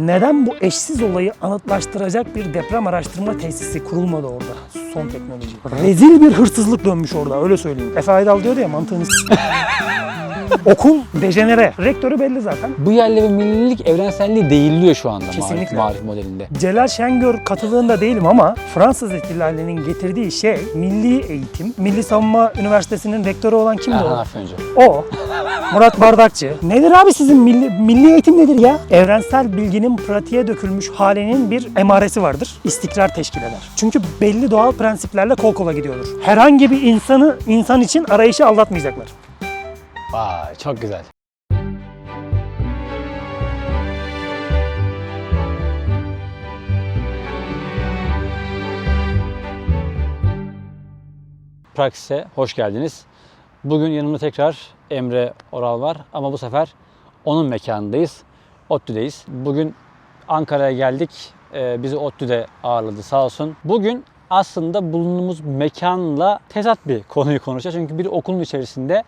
Neden bu eşsiz olayı anıtlaştıracak bir deprem araştırma tesisi kurulmadı orada? Son teknoloji. Rezil bir hırsızlık dönmüş orada öyle söyleyeyim. Efe Aydal diyordu ya mantığını s- Okul dejenere. Rektörü belli zaten. Bu yerli ve millilik evrenselliği değilliyor şu anda Kesinlikle. marif modelinde. Celal Şengör katılığında değilim ama Fransız ihtilalinin getirdiği şey milli eğitim. Milli Savunma Üniversitesi'nin rektörü olan kimdi Erhan o? Afyoncu. O. Murat Bardakçı. Nedir abi sizin milli, milli eğitim nedir ya? Evrensel bilginin pratiğe dökülmüş halinin bir emaresi vardır. İstikrar teşkil eder. Çünkü belli doğal prensiplerle kol kola gidiyordur. Herhangi bir insanı insan için arayışı aldatmayacaklar. Vay çok güzel. Praksis'e hoş geldiniz. Bugün yanımda tekrar Emre Oral var ama bu sefer onun mekanındayız. ODTÜ'deyiz. Bugün Ankara'ya geldik. Ee, bizi ODTÜ'de ağırladı sağ olsun. Bugün aslında bulunduğumuz mekanla tezat bir konuyu konuşacağız. Çünkü bir okulun içerisinde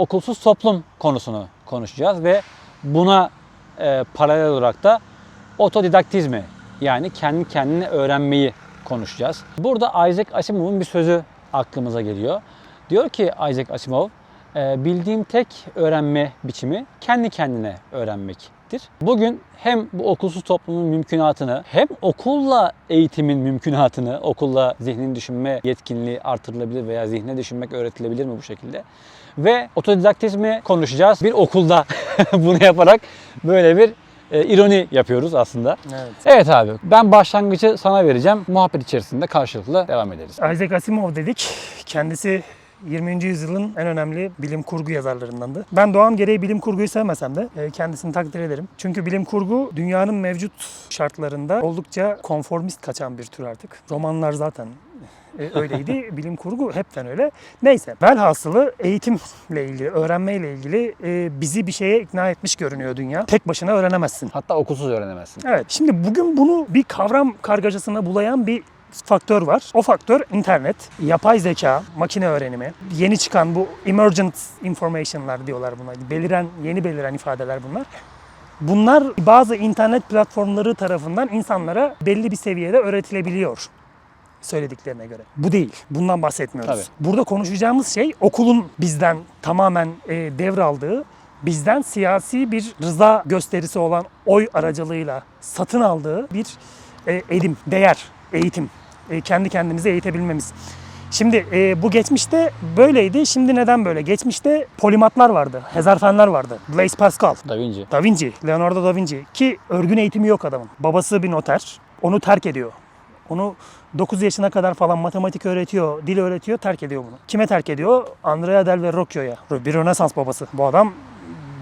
okulsuz toplum konusunu konuşacağız ve buna e, paralel olarak da otodidaktizmi yani kendi kendine öğrenmeyi konuşacağız. Burada Isaac Asimov'un bir sözü aklımıza geliyor. Diyor ki Isaac Asimov, e, bildiğim tek öğrenme biçimi kendi kendine öğrenmektir. Bugün hem bu okulsuz toplumun mümkünatını hem okulla eğitimin mümkünatını, okulla zihnin düşünme yetkinliği artırılabilir veya zihne düşünmek öğretilebilir mi bu şekilde? Ve otodidaktizmi konuşacağız. Bir okulda bunu yaparak böyle bir e, ironi yapıyoruz aslında. Evet. Evet abi ben başlangıcı sana vereceğim. Muhabbet içerisinde karşılıklı devam ederiz. Isaac Asimov dedik. Kendisi 20. yüzyılın en önemli bilim kurgu yazarlarındandı. Ben doğam gereği bilim kurguyu sevmesem de e, kendisini takdir ederim. Çünkü bilim kurgu dünyanın mevcut şartlarında oldukça konformist kaçan bir tür artık. Romanlar zaten e, öyleydi. bilim kurgu hepten öyle. Neyse. Velhasılı eğitimle ilgili, öğrenmeyle ilgili e, bizi bir şeye ikna etmiş görünüyor dünya. Tek başına öğrenemezsin. Hatta okulsuz öğrenemezsin. Evet. Şimdi bugün bunu bir kavram kargaşasına bulayan bir faktör var. O faktör internet, yapay zeka, makine öğrenimi, yeni çıkan bu emergent information'lar diyorlar buna. Beliren, yeni beliren ifadeler bunlar. Bunlar bazı internet platformları tarafından insanlara belli bir seviyede öğretilebiliyor söylediklerine göre. Bu değil. Bundan bahsetmiyoruz. Tabii. Burada konuşacağımız şey okulun bizden tamamen e, devraldığı, bizden siyasi bir rıza gösterisi olan oy aracılığıyla satın aldığı bir e, edim, değer, eğitim. E, kendi kendimizi eğitebilmemiz. Şimdi e, bu geçmişte böyleydi. Şimdi neden böyle? Geçmişte polimatlar vardı, hezarfenler vardı. Blaise Pascal, Da Vinci. Da Vinci, Leonardo da Vinci ki örgün eğitimi yok adamın. Babası bir noter. Onu terk ediyor. Onu 9 yaşına kadar falan matematik öğretiyor, dil öğretiyor, terk ediyor bunu. Kime terk ediyor? Andrea del Verrocchio'ya. Bir Rönesans babası. Bu adam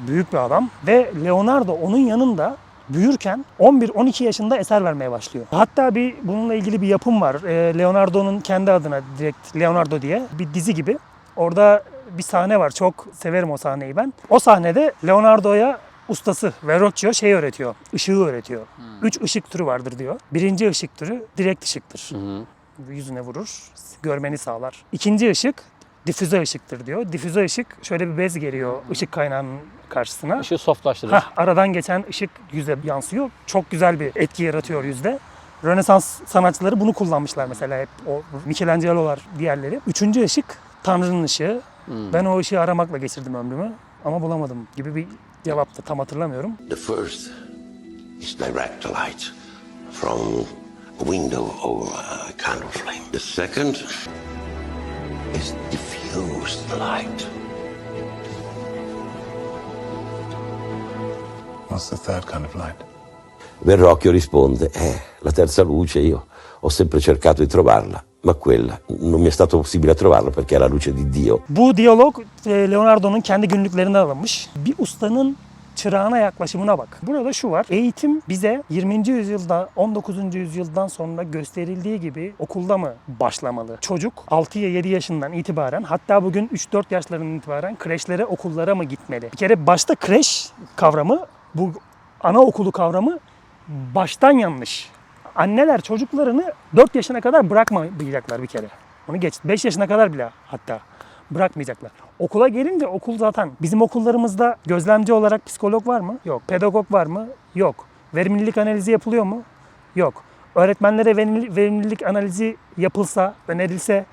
büyük bir adam ve Leonardo onun yanında büyürken 11-12 yaşında eser vermeye başlıyor. Hatta bir bununla ilgili bir yapım var. Ee, Leonardo'nun kendi adına direkt Leonardo diye bir dizi gibi. Orada bir sahne var. Çok severim o sahneyi ben. O sahnede Leonardo'ya ustası Verrocchio şey öğretiyor. ışığı öğretiyor. Üç ışık türü vardır diyor. Birinci ışık türü direkt ışıktır. Hı. Yüzüne vurur. Görmeni sağlar. İkinci ışık difüze ışıktır diyor. Difüze ışık şöyle bir bez geliyor ışık kaynağının karşısına. Işığı softlaştırır. Hah, aradan geçen ışık yüze yansıyor. Çok güzel bir etki yaratıyor yüzde. Rönesans sanatçıları bunu kullanmışlar mesela hep o Michelangelo'lar diğerleri. Üçüncü ışık Tanrı'nın ışığı. Hmm. Ben o ışığı aramakla geçirdim ömrümü ama bulamadım gibi bir cevaptı tam hatırlamıyorum. The first is direct light from a window or a candle flame. The second is diffused light. What's the third kind of light? Verrocchio risponde, eh, la terza luce io ho sempre cercato di trovarla, ma quella non mi è stato possibile trovarla perché è la luce di Dio. Bu diyalog Leonardo'nun kendi günlüklerinden alınmış. Bir ustanın çırağına yaklaşımına bak. Burada şu var. Eğitim bize 20. yüzyılda 19. yüzyıldan sonra gösterildiği gibi okulda mı başlamalı? Çocuk 6-7 yaşından itibaren hatta bugün 3-4 yaşlarından itibaren kreşlere, okullara mı gitmeli? Bir kere başta kreş kavramı, bu anaokulu kavramı baştan yanlış. Anneler çocuklarını 4 yaşına kadar bırakmayacaklar bir kere. Onu geç. 5 yaşına kadar bile hatta bırakmayacaklar. Okula gelince okul zaten bizim okullarımızda gözlemci olarak psikolog var mı? Yok. Pedagog var mı? Yok. Verimlilik analizi yapılıyor mu? Yok. Öğretmenlere verimli- verimlilik analizi yapılsa, önerilse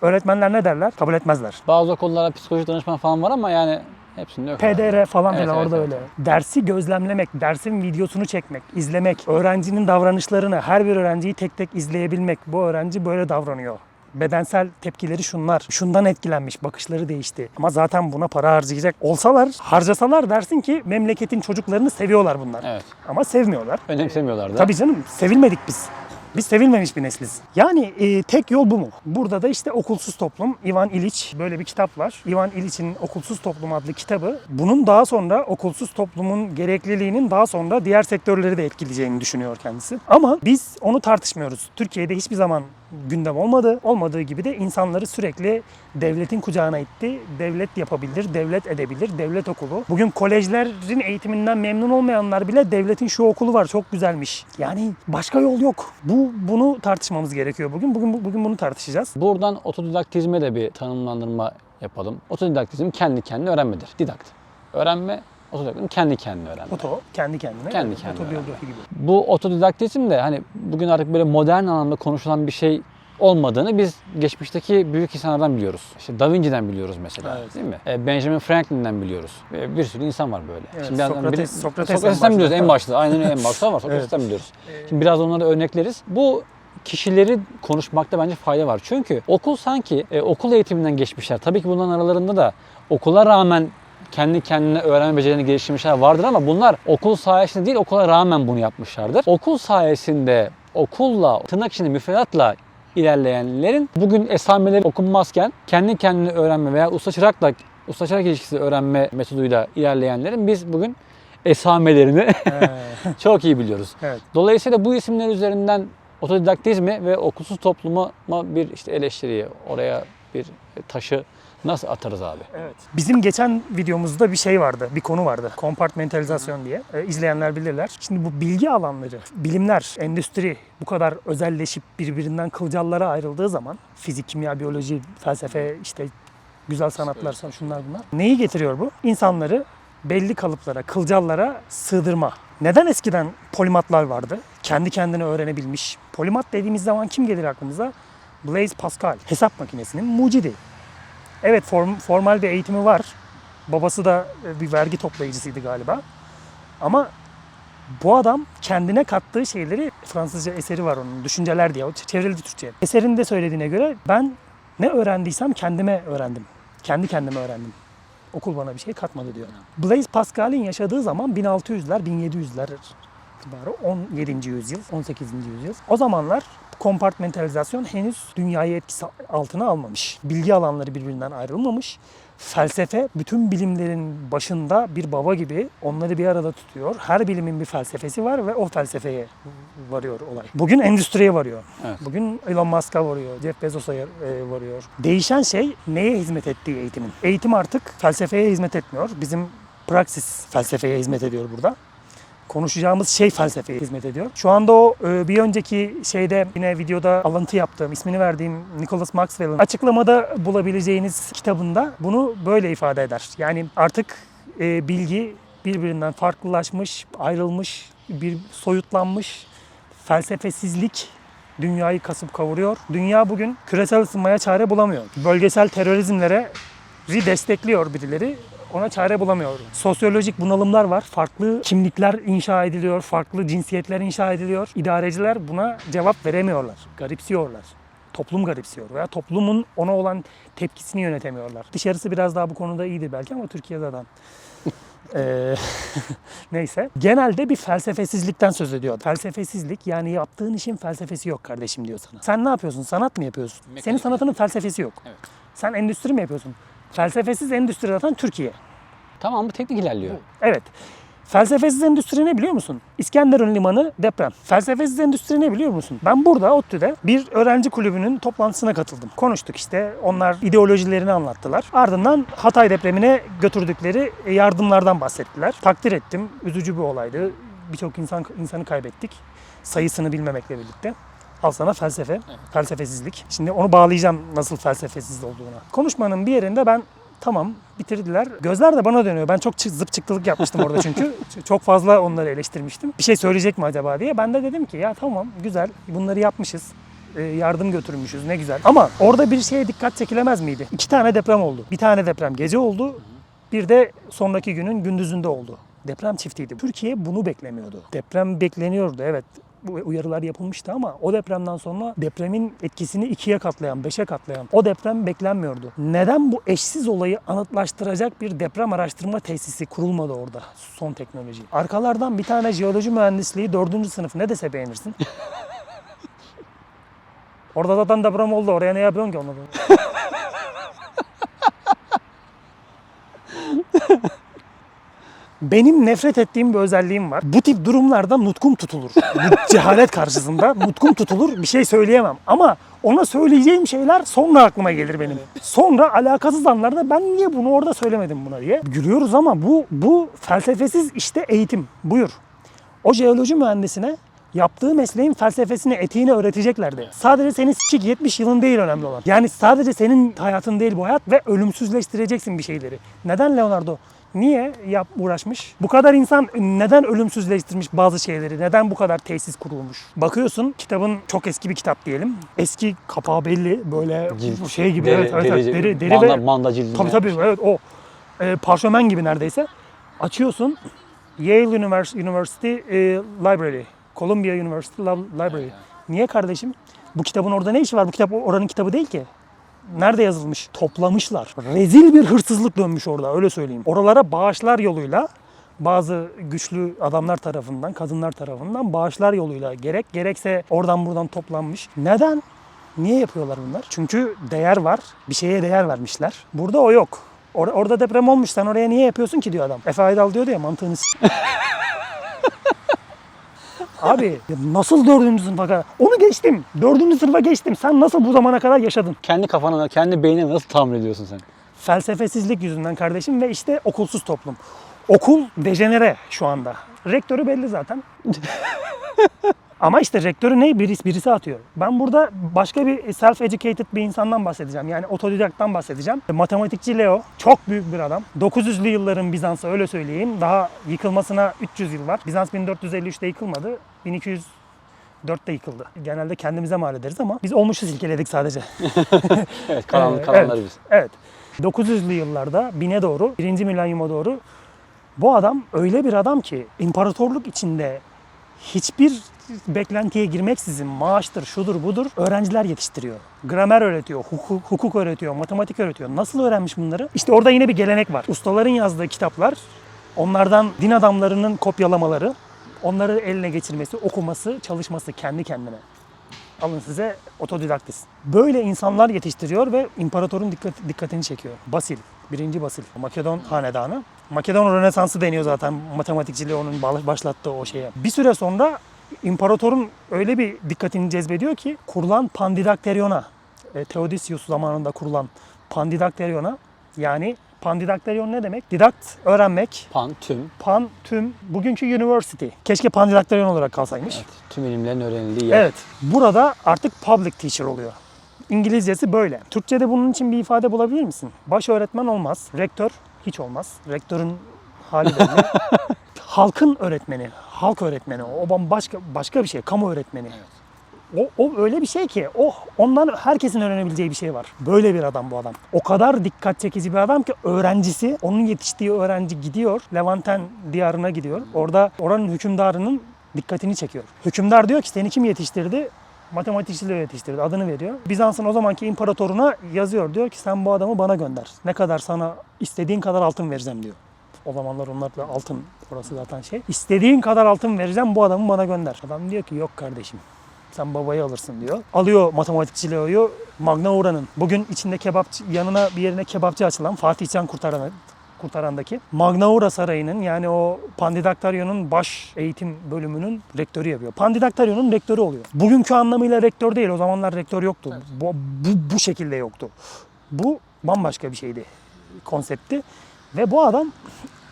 öğretmenler ne derler? Kabul etmezler. Bazı okullara psikolojik danışman falan var ama yani hepsinde yok. PDR falan Evet, bile evet, orada evet. öyle. Dersi gözlemlemek, dersin videosunu çekmek, izlemek, öğrencinin davranışlarını, her bir öğrenciyi tek tek izleyebilmek. Bu öğrenci böyle davranıyor. Bedensel tepkileri şunlar. Şundan etkilenmiş, bakışları değişti. Ama zaten buna para harcayacak olsalar, harcasalar dersin ki memleketin çocuklarını seviyorlar bunlar. Evet. Ama sevmiyorlar. Önemsemiyorlar da. Tabii canım sevilmedik biz. Biz sevilmemiş bir nesliz. Yani e, tek yol bu mu? Burada da işte Okulsuz Toplum, Ivan İliç böyle bir kitap var. Ivan İliç'in Okulsuz Toplum adlı kitabı. Bunun daha sonra okulsuz toplumun gerekliliğinin daha sonra diğer sektörleri de etkileyeceğini düşünüyor kendisi. Ama biz onu tartışmıyoruz. Türkiye'de hiçbir zaman gündem olmadı. Olmadığı gibi de insanları sürekli devletin kucağına itti. Devlet yapabilir, devlet edebilir, devlet okulu. Bugün kolejlerin eğitiminden memnun olmayanlar bile devletin şu okulu var çok güzelmiş. Yani başka yol yok. Bu bunu tartışmamız gerekiyor bugün. Bugün bugün bunu tartışacağız. Buradan otodidaktizme de bir tanımlandırma yapalım. Otodidaktizm kendi kendine öğrenmedir. Didakt. Öğrenme, otodidaktizm kendi kendine öğrenme. Oto kendi kendine. Kendi kendine Otobiyografi gibi. Bu otodidaktizm de hani bugün artık böyle modern anlamda konuşulan bir şey olmadığını biz geçmişteki büyük insanlardan biliyoruz. İşte Da Vinci'den biliyoruz mesela Evet. değil mi? E, Benjamin Franklin'den biliyoruz. E, Bir sürü insan var böyle. Evet, birazdan Sokrates- biri- Sokrates en Sokrates'ten biliyoruz en başta. Aynen en başta var. Sokrates'ten biliyoruz. Şimdi biraz onları örnekleriz. Bu kişileri konuşmakta bence fayda var. Çünkü okul sanki e, okul eğitiminden geçmişler. Tabii ki bunların aralarında da okula rağmen kendi kendine öğrenme becerilerini geliştirmişler vardır ama bunlar okul sayesinde değil okula rağmen bunu yapmışlardır. Okul sayesinde okulla, tırnak içinde müfredatla ilerleyenlerin bugün esameleri okunmazken kendi kendine öğrenme veya usta çırakla usta çırak ilişkisi öğrenme metoduyla ilerleyenlerin biz bugün esamelerini çok iyi biliyoruz. evet. Dolayısıyla bu isimler üzerinden otodidaktizmi ve okulsuz topluma bir işte eleştiriyi, oraya bir taşı nasıl atarız abi? Evet. Bizim geçen videomuzda bir şey vardı, bir konu vardı. Kompartmentalizasyon diye. Ee, izleyenler bilirler. Şimdi bu bilgi alanları, bilimler, endüstri bu kadar özelleşip birbirinden kılcallara ayrıldığı zaman fizik, kimya, biyoloji, felsefe, işte güzel sanatlar, şunlar bunlar. Neyi getiriyor bu? İnsanları belli kalıplara, kılcallara sığdırma. Neden eskiden polimatlar vardı? Kendi kendine öğrenebilmiş. Polimat dediğimiz zaman kim gelir aklımıza? Blaise Pascal. Hesap makinesinin mucidi. Evet form, formal bir eğitimi var. Babası da e, bir vergi toplayıcısıydı galiba. Ama bu adam kendine kattığı şeyleri Fransızca eseri var onun. Düşünceler diye. Çevrildi Türkçe'ye. Eserinde söylediğine göre ben ne öğrendiysem kendime öğrendim. Kendi kendime öğrendim. Okul bana bir şey katmadı diyor. Blaise Pascal'in yaşadığı zaman 1600'ler, 1700'ler civarı 17. yüzyıl, 18. yüzyıl. O zamanlar kompartmentalizasyon henüz dünyayı etkisi altına almamış. Bilgi alanları birbirinden ayrılmamış. Felsefe bütün bilimlerin başında bir baba gibi onları bir arada tutuyor. Her bilimin bir felsefesi var ve o felsefeye varıyor olay. Bugün endüstriye varıyor. Evet. Bugün Elon Musk'a varıyor, Jeff Bezos'a e, varıyor. Değişen şey neye hizmet ettiği eğitimin. Eğitim artık felsefeye hizmet etmiyor. Bizim praksis felsefeye hizmet ediyor burada konuşacağımız şey felsefeye hizmet ediyor. Şu anda o e, bir önceki şeyde yine videoda alıntı yaptığım, ismini verdiğim Nicholas Maxwell'ın açıklamada bulabileceğiniz kitabında bunu böyle ifade eder. Yani artık e, bilgi birbirinden farklılaşmış, ayrılmış, bir soyutlanmış felsefesizlik dünyayı kasıp kavuruyor. Dünya bugün küresel ısınmaya çare bulamıyor. Bölgesel terörizmlere destekliyor birileri ona çare bulamıyor. Sosyolojik bunalımlar var. Farklı kimlikler inşa ediliyor, farklı cinsiyetler inşa ediliyor. İdareciler buna cevap veremiyorlar, garipsiyorlar. Toplum garipsiyor veya toplumun ona olan tepkisini yönetemiyorlar. Dışarısı biraz daha bu konuda iyidir belki ama Türkiye zaten. Eee, Neyse. Genelde bir felsefesizlikten söz ediyor. Felsefesizlik yani yaptığın işin felsefesi yok kardeşim diyor sana. Sen ne yapıyorsun? Sanat mı yapıyorsun? Senin Mekanik. sanatının felsefesi yok. Evet. Sen endüstri mi yapıyorsun? Felsefesiz endüstri zaten Türkiye. Tamam bu teknik ilerliyor. Evet. Felsefesiz endüstri ne biliyor musun? İskenderun Limanı deprem. Felsefesiz endüstri ne biliyor musun? Ben burada ODTÜ'de bir öğrenci kulübünün toplantısına katıldım. Konuştuk işte. Onlar ideolojilerini anlattılar. Ardından Hatay depremine götürdükleri yardımlardan bahsettiler. Takdir ettim. Üzücü bir olaydı. Birçok insan insanı kaybettik. Sayısını bilmemekle birlikte. Al sana felsefe, felsefesizlik. Şimdi onu bağlayacağım nasıl felsefesiz olduğuna. Konuşmanın bir yerinde ben Tamam bitirdiler. Gözler de bana dönüyor. Ben çok zıp çıktılık yapmıştım orada çünkü. çok fazla onları eleştirmiştim. Bir şey söyleyecek mi acaba diye. Ben de dedim ki ya tamam güzel bunları yapmışız. Ee, yardım götürmüşüz ne güzel. Ama orada bir şeye dikkat çekilemez miydi? İki tane deprem oldu. Bir tane deprem gece oldu. Bir de sonraki günün gündüzünde oldu. Deprem çiftiydi. Türkiye bunu beklemiyordu. Deprem bekleniyordu evet. Bu uyarılar yapılmıştı ama o depremden sonra depremin etkisini ikiye katlayan, beşe katlayan o deprem beklenmiyordu. Neden bu eşsiz olayı anıtlaştıracak bir deprem araştırma tesisi kurulmadı orada son teknoloji? Arkalardan bir tane jeoloji mühendisliği dördüncü sınıf ne dese beğenirsin. Orada zaten deprem oldu. Oraya ne yapıyorsun ki onu? Benim nefret ettiğim bir özelliğim var. Bu tip durumlarda nutkum tutulur. Bu cehalet karşısında nutkum tutulur. Bir şey söyleyemem. Ama ona söyleyeceğim şeyler sonra aklıma gelir benim. Sonra alakasız anlarda ben niye bunu orada söylemedim buna diye. Gülüyoruz ama bu bu felsefesiz işte eğitim. Buyur. O jeoloji mühendisine yaptığı mesleğin felsefesini, etiğini öğreteceklerdi. Sadece senin s**k 70 yılın değil önemli olan. Yani sadece senin hayatın değil bu hayat ve ölümsüzleştireceksin bir şeyleri. Neden Leonardo? Niye yap uğraşmış? Bu kadar insan neden ölümsüzleştirmiş bazı şeyleri? Neden bu kadar tesis kurulmuş? Bakıyorsun kitabın çok eski bir kitap diyelim. Eski kapağı belli böyle Cilt. şey gibi Deri, evet, evet, deri, deri, deri manda, ve manda cildine. Tabii tabii evet o e, parşömen gibi neredeyse. Açıyorsun Yale Univers- University e, Library, Columbia University Library. Niye kardeşim? Bu kitabın orada ne işi var? Bu kitap oranın kitabı değil ki. Nerede yazılmış? Toplamışlar. Rezil bir hırsızlık dönmüş orada öyle söyleyeyim. Oralara bağışlar yoluyla bazı güçlü adamlar tarafından, kadınlar tarafından bağışlar yoluyla gerek gerekse oradan buradan toplanmış. Neden? Niye yapıyorlar bunlar? Çünkü değer var. Bir şeye değer vermişler. Burada o yok. Or- orada deprem olmuş. Sen oraya niye yapıyorsun ki diyor adam. Efe Aydal diyordu ya mantığını s- Abi nasıl dördüncü sınıfa kadar? Onu geçtim. Dördüncü sınıfa geçtim. Sen nasıl bu zamana kadar yaşadın? Kendi kafana, kendi beynine nasıl tahmin ediyorsun sen? Felsefesizlik yüzünden kardeşim ve işte okulsuz toplum. Okul dejenere şu anda. Rektörü belli zaten. Ama işte rektörü ne? Birisi, birisi atıyor. Ben burada başka bir self-educated bir insandan bahsedeceğim. Yani otodidakttan bahsedeceğim. Matematikçi Leo çok büyük bir adam. 900'lü yılların Bizans'ı öyle söyleyeyim. Daha yıkılmasına 300 yıl var. Bizans 1453'te yıkılmadı. 1204'te yıkıldı. Genelde kendimize mal ederiz ama biz olmuşu silkeledik sadece. Evet, kalan, kalanları evet, biz. Evet. 900'lü yıllarda bine doğru, 1. milenyuma doğru bu adam öyle bir adam ki imparatorluk içinde hiçbir beklentiye girmeksizin maaştır, şudur budur öğrenciler yetiştiriyor. Gramer öğretiyor, hukuk, hukuk öğretiyor, matematik öğretiyor. Nasıl öğrenmiş bunları? İşte orada yine bir gelenek var. Ustaların yazdığı kitaplar, onlardan din adamlarının kopyalamaları, onları eline geçirmesi, okuması, çalışması kendi kendine. Alın size otodidaktis. Böyle insanlar yetiştiriyor ve imparatorun dikkat, dikkatini çekiyor. Basil, birinci Basil, Makedon hanedanı. Makedon Rönesansı deniyor zaten matematikçiliği onun baş- başlattığı o şeye. Bir süre sonra imparatorun öyle bir dikkatini cezbediyor ki kurulan Pandidakteryona, e, Theodosius zamanında kurulan Pandidakteryona yani Pandidakteryon ne demek? Didakt, öğrenmek. Pan, tüm, Pan, tüm, bugünkü university. Keşke Pandidakteryon olarak kalsaymış. evet, tüm ilimlerin öğrenildiği yer. Evet. Burada artık public teacher oluyor. İngilizcesi böyle. Türkçe'de bunun için bir ifade bulabilir misin? Baş öğretmen olmaz. Rektör hiç olmaz. Rektörün hali belli. Halkın öğretmeni, halk öğretmeni. O bambaşka başka bir şey. Kamu öğretmeni. O, o öyle bir şey ki o ondan herkesin öğrenebileceği bir şey var. Böyle bir adam bu adam. O kadar dikkat çekici bir adam ki öğrencisi, onun yetiştiği öğrenci gidiyor. Levanten diyarına gidiyor. Orada oranın hükümdarının dikkatini çekiyor. Hükümdar diyor ki seni kim yetiştirdi? Matematikçileri yetiştirdi. Adını veriyor. Bizans'ın o zamanki imparatoruna yazıyor. Diyor ki sen bu adamı bana gönder. Ne kadar sana istediğin kadar altın vereceğim diyor. O zamanlar onlar da altın orası zaten şey. İstediğin kadar altın vereceğim bu adamı bana gönder. Adam diyor ki yok kardeşim. Sen babayı alırsın diyor. Alıyor matematikçi Leo'yu Magnaura'nın. Bugün içinde kebapçı, yanına bir yerine kebapçı açılan Fatih Can kurtaran kurtarandaki Magnaura Sarayı'nın yani o Pandidaktaryon'un baş eğitim bölümünün rektörü yapıyor. Pandidaktaryon'un rektörü oluyor. Bugünkü anlamıyla rektör değil. O zamanlar rektör yoktu. Bu, bu, bu şekilde yoktu. Bu bambaşka bir şeydi. Konsepti. Ve bu adam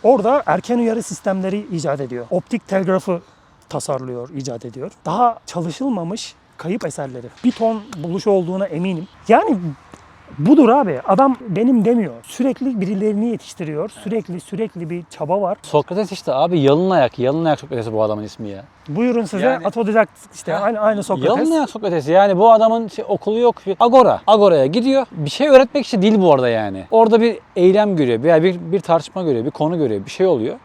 orada erken uyarı sistemleri icat ediyor. Optik telgrafı tasarlıyor, icat ediyor. Daha çalışılmamış kayıp eserleri. Bir ton buluş olduğuna eminim. Yani Budur abi. Adam benim demiyor. Sürekli birilerini yetiştiriyor. Sürekli sürekli bir çaba var. Sokrates işte abi yalın ayak. Yalın ayak Sokratesi bu adamın ismi ya. Buyurun size Yani- atodidakt işte aynı aynı Sokrates. Yalın ayak Sokrates. Yani bu adamın şey, okulu yok. Agora. Agora'ya gidiyor. Bir şey öğretmek için değil bu arada yani. Orada bir eylem görüyor. Veya bir, bir tartışma görüyor. Bir konu görüyor. Bir şey oluyor.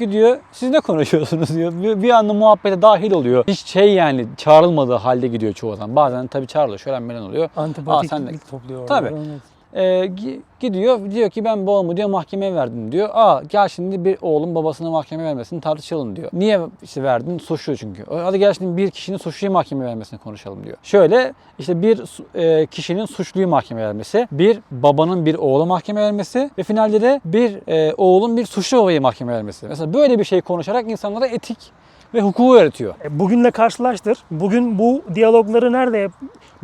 Gidiyor siz ne konuşuyorsunuz diyor. Bir, bir anda muhabbete dahil oluyor. Hiç şey yani çağrılmadığı halde gidiyor çoğu zaman. Bazen tabii çağrılıyor. Şöyle melen oluyor. Aa, sen de- Antipatiklik topluyor. Tabii. Evet. Gi- gidiyor diyor ki ben babamı diyor mahkemeye verdim diyor. Aa gel şimdi bir oğlum babasına mahkeme vermesini tartışalım diyor. Niye işte verdin? Suçlu çünkü. Hadi gel şimdi bir kişinin suçluyu mahkeme vermesini konuşalım diyor. Şöyle işte bir e, kişinin suçluyu mahkeme vermesi, bir babanın bir oğla mahkeme vermesi ve finalde de bir e, oğlun bir suçlu babayı mahkeme vermesi. Mesela böyle bir şey konuşarak insanlara etik ve hukuku öğretiyor. E, Bugünle karşılaştır. Bugün bu diyalogları nerede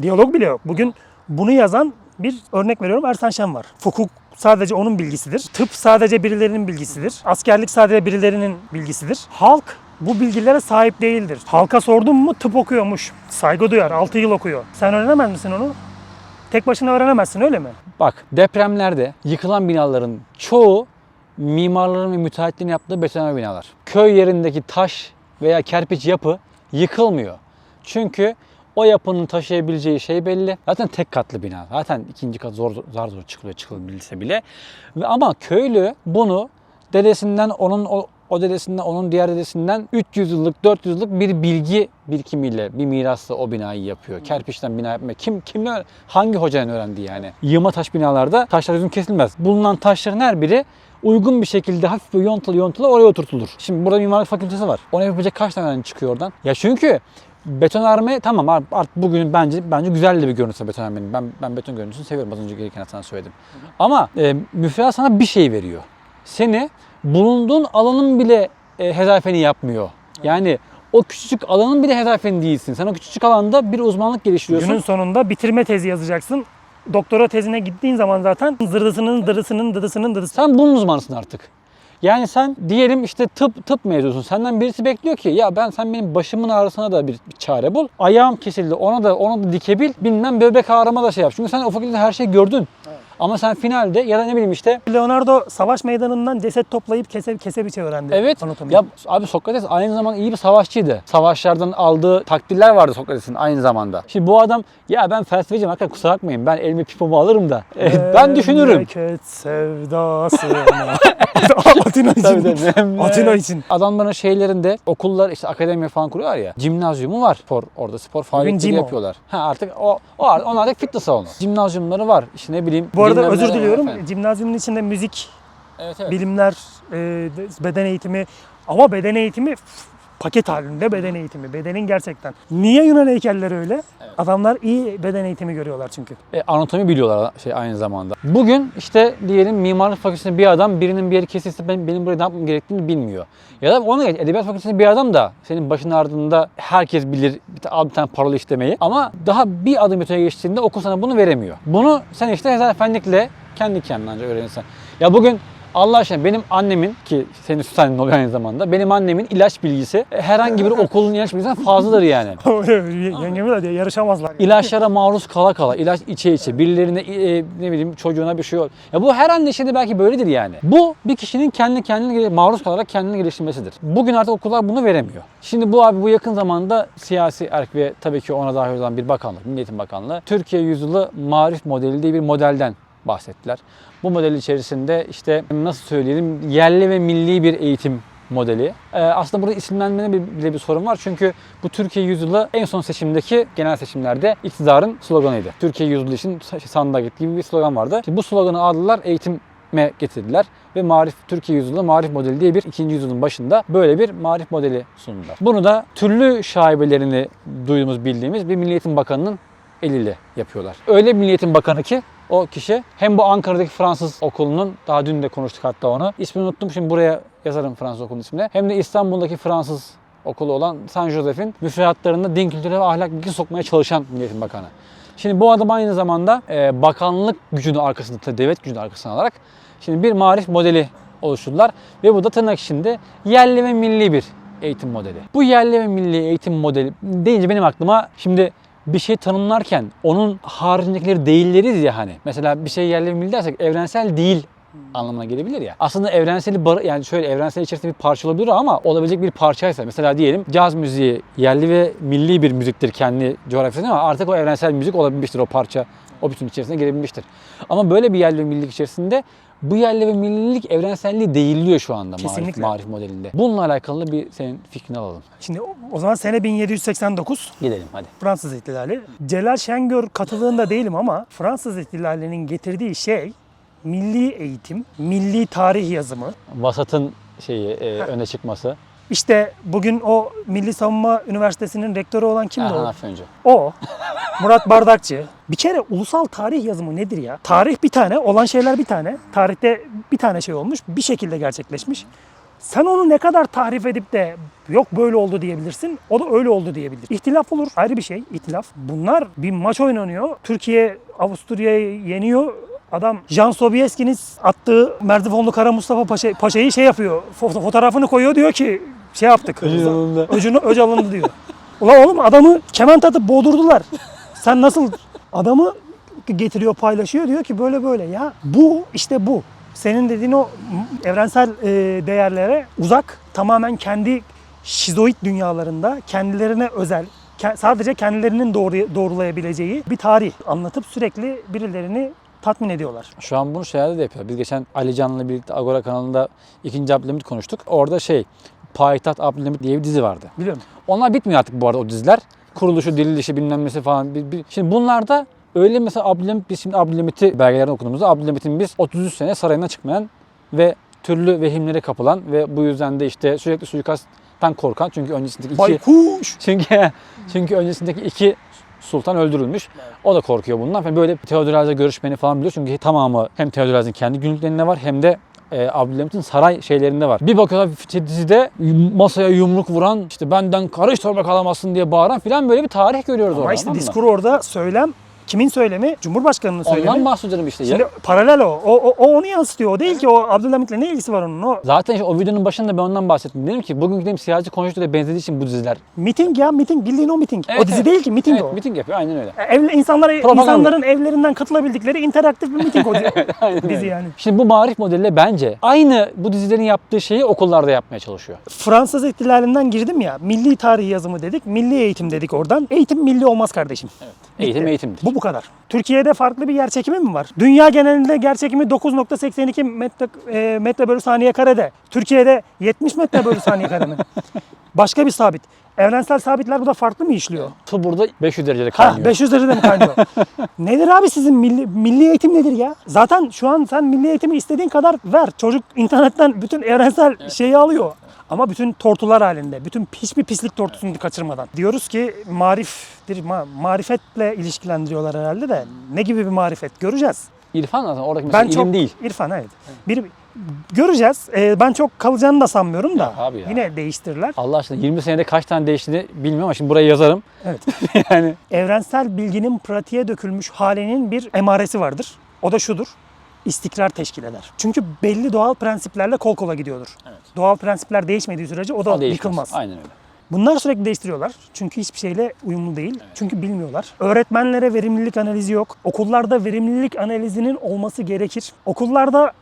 Diyalog bile yok. Bugün bunu yazan bir örnek veriyorum Ersan Şen var. Hukuk sadece onun bilgisidir. Tıp sadece birilerinin bilgisidir. Askerlik sadece birilerinin bilgisidir. Halk bu bilgilere sahip değildir. Halka sordun mu tıp okuyormuş. Saygı duyar. 6 yıl okuyor. Sen öğrenemez misin onu? Tek başına öğrenemezsin öyle mi? Bak depremlerde yıkılan binaların çoğu mimarların ve müteahhitlerin yaptığı betonarme binalar. Köy yerindeki taş veya kerpiç yapı yıkılmıyor. Çünkü o yapının taşıyabileceği şey belli. Zaten tek katlı bina. Zaten ikinci kat zor zar zor çıkılıyor çıkılabilse bile. Ama köylü bunu dedesinden onun o, o dedesinden onun diğer dedesinden 300 yıllık 400 yıllık bir bilgi birikimiyle bir mirasla o binayı yapıyor. Kerpiçten bina yapmak kim kimle hangi hocanın öğrendi yani? Yığma taş binalarda taşlar yüzün kesilmez. Bulunan taşların her biri uygun bir şekilde hafif bir yontulu yontulu oraya oturtulur. Şimdi burada mimarlık fakültesi var. Onu yapacak kaç tane çıkıyor oradan? Ya çünkü betonarme tamam art- artık bugün bence bence güzel de bir görüntüsü betonarmenin. Ben ben beton görüntüsünü seviyorum az önce gelirken sana söyledim. Ama e, müfredat sana bir şey veriyor. Seni bulunduğun alanın bile e, hezafeni yapmıyor. Yani o küçücük alanın bile hezafeni değilsin. Sen o küçücük alanda bir uzmanlık geliştiriyorsun. Günün sonunda bitirme tezi yazacaksın. Doktora tezine gittiğin zaman zaten zırdısının dırısının dıdısının dıdısı. Sen bunun uzmanısın artık. Yani sen diyelim işte tıp tıp mezunusun. Senden birisi bekliyor ki ya ben sen benim başımın ağrısına da bir, bir çare bul. Ayağım kesildi ona da ona da dikebil. Bilmem böbrek ağrıma da şey yap. Çünkü sen o fakültede her şeyi gördün. Ama sen finalde ya da ne bileyim işte Leonardo savaş meydanından ceset toplayıp kese, kese biçe öğrendi. Evet. Anatomi. Ya abi Sokrates aynı zamanda iyi bir savaşçıydı. Savaşlardan aldığı takdirler vardı Sokrates'in aynı zamanda. Şimdi bu adam ya ben felsefeciyim hakikaten kusura bakmayın ben elime pipomu alırım da. ben düşünürüm. Memleket sevdasına. Atina için. Tabii. Atina için. Adamların şeylerinde okullar işte akademi falan kuruyorlar ya. Cimnazyumu var. Spor orada spor faaliyetleri yapıyorlar. Ha artık o o artık onlar artık fitness salonu. Cimnazyumları var. İşte ne bileyim. Bu arada özür diliyorum. efendim. Cimnazyumun içinde müzik, Evet evet. bilimler, e, de- beden eğitimi ama beden eğitimi paket halinde beden eğitimi. Bedenin gerçekten. Niye Yunan heykelleri öyle? Adamlar iyi beden eğitimi görüyorlar çünkü. E, anatomi biliyorlar şey aynı zamanda. Bugün işte diyelim mimarlık fakültesinde bir adam birinin bir yeri kesilse ben, benim buraya ne yapmam gerektiğini bilmiyor. Ya da ona geç edebiyat fakültesinde bir adam da senin başın ardında herkes bilir bir, al bir tane paralı işlemeyi ama daha bir adım öteye geçtiğinde okul sana bunu veremiyor. Bunu sen işte hezaefenlikle kendi kendine ancak öğrenirsen. Ya bugün Allah aşkına benim annemin ki senin süt annen oluyor aynı zamanda benim annemin ilaç bilgisi e, herhangi bir okulun ilaç bilgisinden fazladır yani. Yengemle de yarışamazlar. yani. İlaçlara maruz kala kala, ilaç içe içe, birilerine e, ne bileyim çocuğuna bir şey ol. Ya bu her anne işinde belki böyledir yani. Bu bir kişinin kendi kendine maruz kalarak kendini geliştirmesidir. Bugün artık okullar bunu veremiyor. Şimdi bu abi bu yakın zamanda siyasi erk ve tabii ki ona dahil olan bir bakanlık, Milli Eğitim Bakanlığı, Türkiye yüzyılı marif modeli diye bir modelden bahsettiler. Bu model içerisinde işte nasıl söyleyelim yerli ve milli bir eğitim modeli. Ee, aslında burada isimlenmede bir- bile bir sorun var. Çünkü bu Türkiye yüzyılı en son seçimdeki genel seçimlerde iktidarın sloganıydı. Türkiye yüzyılı için sandığa git gibi bir slogan vardı. Şimdi bu sloganı aldılar eğitime getirdiler ve Marif Türkiye yüzyılı Marif modeli diye bir ikinci yüzyılın başında böyle bir Marif modeli sundular. Bunu da türlü şaibelerini duyduğumuz bildiğimiz bir Milli Eğitim Bakanı'nın eliyle yapıyorlar. Öyle bir Milli Eğitim Bakanı ki o kişi hem bu Ankara'daki Fransız okulunun daha dün de konuştuk hatta onu. İsmini unuttum şimdi buraya yazarım Fransız okulunun ismini. Hem de İstanbul'daki Fransız okulu olan Saint Joseph'in müfredatlarında din kültürü ve ahlak bilgisi sokmaya çalışan Milli Eğitim Bakanı. Şimdi bu adam aynı zamanda e, bakanlık gücünü arkasında, devlet gücünü arkasına alarak şimdi bir marif modeli oluşturdular ve bu da tırnak içinde yerli ve milli bir eğitim modeli. Bu yerli ve milli eğitim modeli deyince benim aklıma şimdi bir şey tanımlarken onun haricindekileri değilleriz ya hani. Mesela bir şey yerli milli dersek evrensel değil anlamına gelebilir ya. Aslında evrenseli bar- yani şöyle evrensel içerisinde bir parça olabilir ama olabilecek bir parçaysa mesela diyelim caz müziği yerli ve milli bir müziktir kendi coğrafyasında ama artık o evrensel müzik olabilmiştir o parça o bütün içerisine girebilmiştir. Ama böyle bir yerli ve millilik içerisinde bu yerli ve millilik evrenselliği değilliyor şu anda marif, Kesinlikle. marif modelinde. Bununla alakalı bir senin fikrini alalım. Şimdi o- o zaman sene 1789 Gidelim hadi. Fransız ihtilali. Celal Şengör katılığında değilim ama Fransız ihtilalinin getirdiği şey milli eğitim, milli tarih yazımı. Vasat'ın şeyi e, öne çıkması. İşte bugün o Milli Savunma Üniversitesi'nin rektörü olan kimdi Erhan o? Afyoncu. O. Murat Bardakçı. Bir kere ulusal tarih yazımı nedir ya? Tarih bir tane, olan şeyler bir tane. Tarihte bir tane şey olmuş, bir şekilde gerçekleşmiş. Sen onu ne kadar tarif edip de yok böyle oldu diyebilirsin. O da öyle oldu diyebilir. İhtilaf olur. Ayrı bir şey. ihtilaf. Bunlar bir maç oynanıyor. Türkiye Avusturya'yı yeniyor. Adam Jan Sobieski'nin attığı Merzifonlu Kara Mustafa Paşa, Paşa'yı şey yapıyor. fo- fotoğrafını koyuyor diyor ki şey yaptık. Öcü alındı. Öcünü öc alındı diyor. Ulan oğlum adamı kement atıp boğdurdular. Sen nasıl adamı getiriyor paylaşıyor diyor ki böyle böyle ya bu işte bu. Senin dediğin o evrensel e, değerlere uzak tamamen kendi şizoid dünyalarında kendilerine özel sadece kendilerinin doğru, doğrulayabileceği bir tarih anlatıp sürekli birilerini tatmin ediyorlar. Şu an bunu şeylerde de yapıyor. Biz geçen Ali Can'la birlikte Agora kanalında ikinci Abdülhamit konuştuk. Orada şey Payitaht Abdülhamit diye bir dizi vardı. Biliyorum. Onlar bitmiyor artık bu arada o diziler. Kuruluşu, dirilişi bilmem nesi falan. Şimdi bunlarda öyle mesela Abdülhamit, biz şimdi Abdülhamit'i belgelerden okuduğumuzda Abdülhamit'in biz 33 sene sarayından çıkmayan ve türlü vehimlere kapılan ve bu yüzden de işte sürekli suikasttan korkan çünkü öncesindeki iki Baykuş. çünkü çünkü öncesindeki iki sultan öldürülmüş. O da korkuyor bundan. Böyle Theodoraz'la görüşmeni falan biliyor. Çünkü tamamı hem Theodoraz'ın kendi günlüklerinde var hem de e, Abdülhamit'in saray şeylerinde var. Bir bakıyorlar dizide masaya yumruk vuran, işte benden karış torba kalamazsın diye bağıran filan böyle bir tarih görüyoruz Ama orada. işte anladın mı? diskur orada söylem kimin söylemi? Cumhurbaşkanının söylemi. Ondan bahsediyorum işte. Şimdi Ya, paralel o. O, o. o onu yansıtıyor. O değil ki o Abdülhamit'le ne ilgisi var onun? O zaten işte o videonun başında ben ondan bahsettim. Dedim ki bugün dedim siyasi konjonktüre benzediği için bu diziler. miting ya miting. Bildiğin o miting. Evet, o dizi evet. değil ki miting evet, o. miting yapıyor aynen öyle. Evle, insanlara, Propaganda. insanların evlerinden katılabildikleri interaktif bir miting o dizi öyle. yani. Şimdi bu marif modeliyle bence aynı bu dizilerin yaptığı şeyi okullarda yapmaya çalışıyor. Fransız ihtilalinden girdim ya. Milli tarih yazımı dedik. Milli eğitim dedik oradan. Eğitim milli olmaz kardeşim. Eğitim Bitti. eğitimdir. Bu bu kadar. Türkiye'de farklı bir yer çekimi mi var? Dünya genelinde yer çekimi 9.82 metre, e, metre bölü saniye karede. Türkiye'de 70 metre bölü saniye kare mi? Başka bir sabit. Evrensel sabitler burada farklı mı işliyor? Su burada 500 derecede Ha kaynıyor. 500 derecede mi kaynıyor? nedir abi sizin milli, milli eğitim nedir ya? Zaten şu an sen milli eğitimi istediğin kadar ver. Çocuk internetten bütün evrensel şeyi alıyor. Ama bütün tortular halinde, bütün hiçbir pislik tortusunu kaçırmadan. Diyoruz ki mariftir, ma- marifetle ilişkilendiriyorlar herhalde de. Ne gibi bir marifet göreceğiz. İrfan zaten oradaki Ben ilim çok değil. İrfan evet. Bir göreceğiz. Ee, ben çok kalacağını da sanmıyorum da. Yok abi ya. Yine değiştirirler. Allah aşkına 20 senede kaç tane değiştiğini bilmiyorum ama şimdi buraya yazarım. Evet. yani evrensel bilginin pratiğe dökülmüş halinin bir emaresi vardır. O da şudur. İstikrar teşkil eder. Çünkü belli doğal prensiplerle kol kola gidiyordur. Doğal prensipler değişmediği sürece o da o değişmez. yıkılmaz. Aynen öyle. Bunlar sürekli değiştiriyorlar. Çünkü hiçbir şeyle uyumlu değil. Çünkü bilmiyorlar. Öğretmenlere verimlilik analizi yok. Okullarda verimlilik analizinin olması gerekir. Okullarda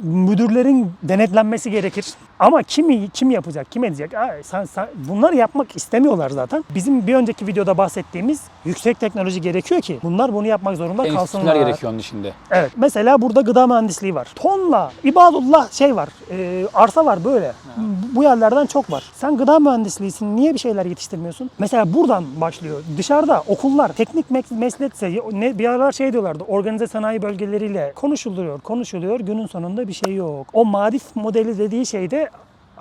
müdürlerin denetlenmesi gerekir. Ama kim kim yapacak, kim edecek? Aa, sen, sen, bunlar yapmak istemiyorlar zaten. Bizim bir önceki videoda bahsettiğimiz yüksek teknoloji gerekiyor ki bunlar bunu yapmak zorunda Enstitüler kalsınlar. gerekiyor onun içinde. Evet. Mesela burada gıda mühendisliği var. Tonla, ibadullah şey var. e, arsa var böyle. Bu yerlerden çok var. Sen gıda mühendisliğisin. Niye bir şeyler yetiştirmiyorsun? Mesela buradan başlıyor. Dışarıda okullar, teknik meslekse ne, bir aralar şey diyorlardı. Organize sanayi bölgeleriyle konuşuluyor, konuşuluyor. Günün sonunda bir şey yok. O marif modeli dediği şeyde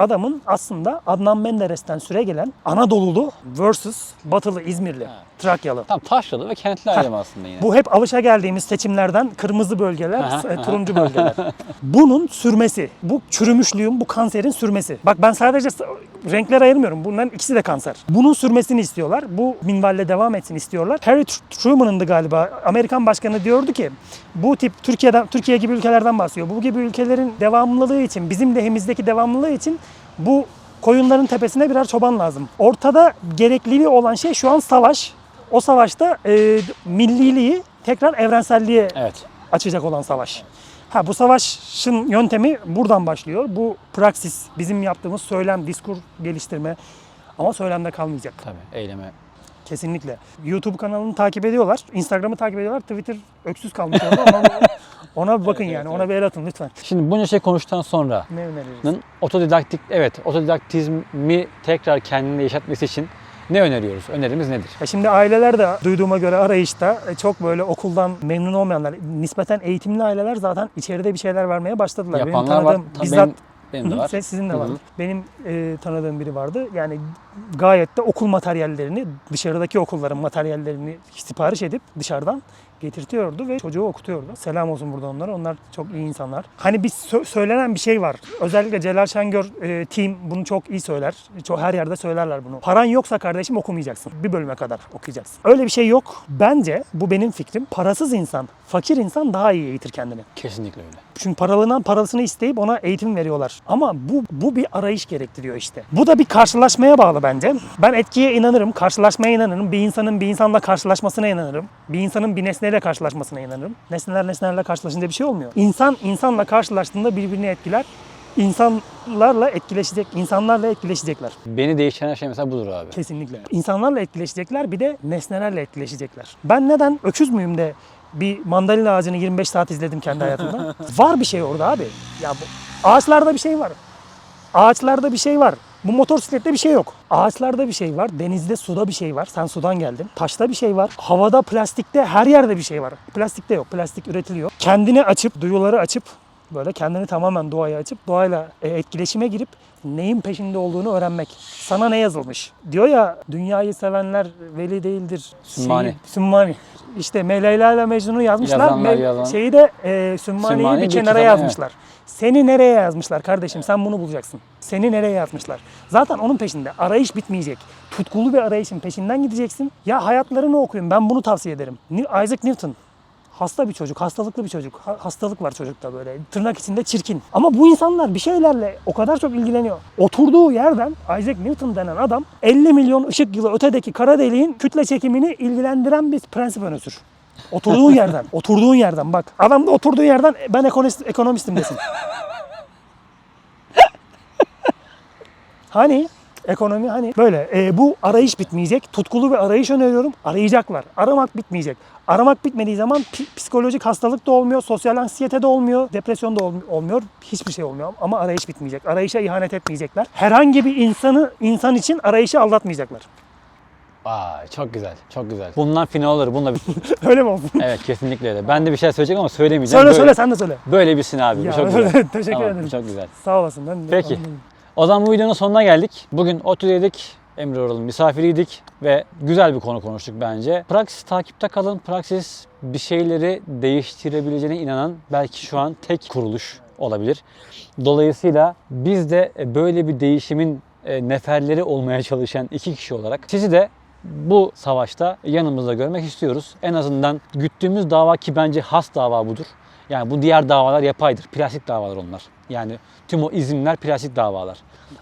adamın aslında Adnan Menderes'ten süre gelen Anadolulu versus Batılı İzmirli, Trakyalı. Tam taşralı ve kentli ayrım aslında yine. Bu hep alışa geldiğimiz seçimlerden kırmızı bölgeler, e, turuncu bölgeler. Bunun sürmesi, bu çürümüşlüğün, bu kanserin sürmesi. Bak ben sadece renkler ayırmıyorum. Bunların ikisi de kanser. Bunun sürmesini istiyorlar. Bu minvalle devam etsin istiyorlar. Harry Tr- Truman'ındı galiba. Amerikan başkanı diyordu ki bu tip Türkiye'den Türkiye gibi ülkelerden bahsediyor. Bu gibi ülkelerin devamlılığı için, bizim lehimizdeki devamlılığı için bu koyunların tepesine birer çoban lazım. Ortada gerekliliği olan şey şu an savaş. O savaşta e, milliliği tekrar evrenselliğe Evet. açacak olan savaş. Ha bu savaşın yöntemi buradan başlıyor. Bu praksis, bizim yaptığımız söylem, diskur geliştirme ama söylemde kalmayacak. Tabii eyleme. Kesinlikle. YouTube kanalını takip ediyorlar. Instagram'ı takip ediyorlar. Twitter öksüz kalmış orada. ona bir bakın yani. Ona bir el atın lütfen. Şimdi bunca şey konuştuktan sonra Ne öneririz? Otodidaktik evet otodidaktizmi tekrar kendine yaşatması için ne öneriyoruz? Önerimiz nedir? Ya şimdi aileler de duyduğuma göre arayışta e, çok böyle okuldan memnun olmayanlar, nispeten eğitimli aileler zaten içeride bir şeyler vermeye başladılar. Yapanlar var. Tabii bizzat benim, benim de var. Sizin de var. Benim e, tanıdığım biri vardı. Yani gayet de okul materyallerini, dışarıdaki okulların materyallerini sipariş edip dışarıdan getirtiyordu ve çocuğu okutuyordu. Selam olsun burada onlara. Onlar çok iyi insanlar. Hani bir sö- söylenen bir şey var. Özellikle Celal Şengör e, team bunu çok iyi söyler. Çok her yerde söylerler bunu. Paran yoksa kardeşim okumayacaksın. Bir bölüme kadar okuyacaksın. Öyle bir şey yok. Bence bu benim fikrim. Parasız insan, fakir insan daha iyi eğitir kendini. Kesinlikle öyle. Çünkü paralığından parasını isteyip ona eğitim veriyorlar. Ama bu bu bir arayış gerektiriyor işte. Bu da bir karşılaşmaya bağlı bence. Ben etkiye inanırım, karşılaşmaya inanırım. Bir insanın bir insanla karşılaşmasına inanırım. Bir insanın bir nesneyle karşılaşmasına inanırım. Nesneler nesnelerle karşılaşınca bir şey olmuyor. İnsan insanla karşılaştığında birbirini etkiler. İnsanlarla etkileşecek, insanlarla etkileşecekler. Beni değiştiren şey mesela budur abi. Kesinlikle. İnsanlarla etkileşecekler bir de nesnelerle etkileşecekler. Ben neden öküz müyüm de bir mandalina ağacını 25 saat izledim kendi hayatımda? var bir şey orada abi. Ya bu ağaçlarda bir şey var. Ağaçlarda bir şey var. Bu motosiklette bir şey yok. Ağaçlarda bir şey var. Denizde, suda bir şey var. Sen sudan geldin. Taşta bir şey var. Havada, plastikte, her yerde bir şey var. Plastikte yok. Plastik üretiliyor. Kendini açıp, duyuları açıp, böyle kendini tamamen doğaya açıp, doğayla e, etkileşime girip neyin peşinde olduğunu öğrenmek. Sana ne yazılmış? Diyor ya dünyayı sevenler veli değildir. Sümmani. Şeyi- Sümmani. İşte Leyla ile Mecnun'u yazmışlar. Yazanlar yazan. Şeyi de e, Sümmani'yi Sümmani'yi bir kenara yazmışlar. Seni nereye yazmışlar kardeşim? Sen bunu bulacaksın. Seni nereye yazmışlar? Zaten onun peşinde. Arayış bitmeyecek. Tutkulu bir arayışın peşinden gideceksin. Ya hayatlarını okuyun. Ben bunu tavsiye ederim. Isaac Newton. Hasta bir çocuk, hastalıklı bir çocuk. Ha- hastalık var çocukta böyle. Tırnak içinde çirkin. Ama bu insanlar bir şeylerle o kadar çok ilgileniyor. Oturduğu yerden Isaac Newton denen adam 50 milyon ışık yılı ötedeki kara deliğin kütle çekimini ilgilendiren bir prensip öne sür. Oturduğun yerden, oturduğun yerden bak. Adam da oturduğu yerden ben ekonomist, ekonomistim desin. Hani ekonomi hani böyle e, bu arayış bitmeyecek. Tutkulu bir arayış öneriyorum. Arayacaklar. Aramak bitmeyecek. Aramak bitmediği zaman psikolojik hastalık da olmuyor, sosyal anksiyete de olmuyor, depresyon da olm- olmuyor, hiçbir şey olmuyor. Ama arayış bitmeyecek. Arayışa ihanet etmeyecekler. Herhangi bir insanı insan için arayışı aldatmayacaklar. Vay çok güzel, çok güzel. Bundan final olur, bununla bir... Öyle mi olsun? evet kesinlikle öyle. Ben de bir şey söyleyecek ama söylemeyeceğim. söyle böyle, söyle sen de söyle. Böyle bir abi. Ya, bu çok güzel. teşekkür Tamam, ederim. bu Çok güzel. Sağ olasın. Ben de Peki. anladım. O zaman bu videonun sonuna geldik. Bugün ODTÜ'deydik. Emre Oral'ın misafiriydik ve güzel bir konu konuştuk bence. Praksis takipte kalın. Praksis bir şeyleri değiştirebileceğine inanan belki şu an tek kuruluş olabilir. Dolayısıyla biz de böyle bir değişimin e, neferleri olmaya çalışan iki kişi olarak sizi de bu savaşta yanımızda görmek istiyoruz. En azından güttüğümüz dava ki bence has dava budur. Yani bu diğer davalar yapaydır. Plastik davalar onlar. Yani tüm o izimler plastik davalar.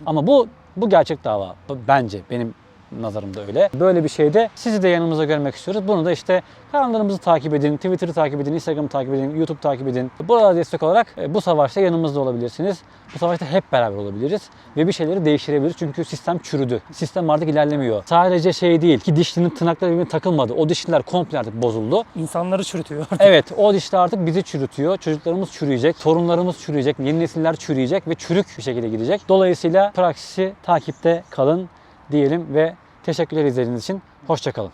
Ama bu bu gerçek dava. Bence benim nazarımda öyle. Böyle bir şeyde sizi de yanımızda görmek istiyoruz. Bunu da işte kanallarımızı takip edin, Twitter'ı takip edin, Instagram'ı takip edin, YouTube takip edin. Burada destek olarak e, bu savaşta yanımızda olabilirsiniz. Bu savaşta hep beraber olabiliriz ve bir şeyleri değiştirebiliriz. Çünkü sistem çürüdü. Sistem artık ilerlemiyor. Sadece şey değil ki dişlinin tırnakları birbirine takılmadı. O dişliler komple artık bozuldu. İnsanları çürütüyor. Evet o dişler artık bizi çürütüyor. Çocuklarımız çürüyecek, torunlarımız çürüyecek, yeni nesiller çürüyecek ve çürük bir şekilde gidecek. Dolayısıyla praksisi takipte kalın diyelim ve teşekkürler izlediğiniz için. Hoşçakalın.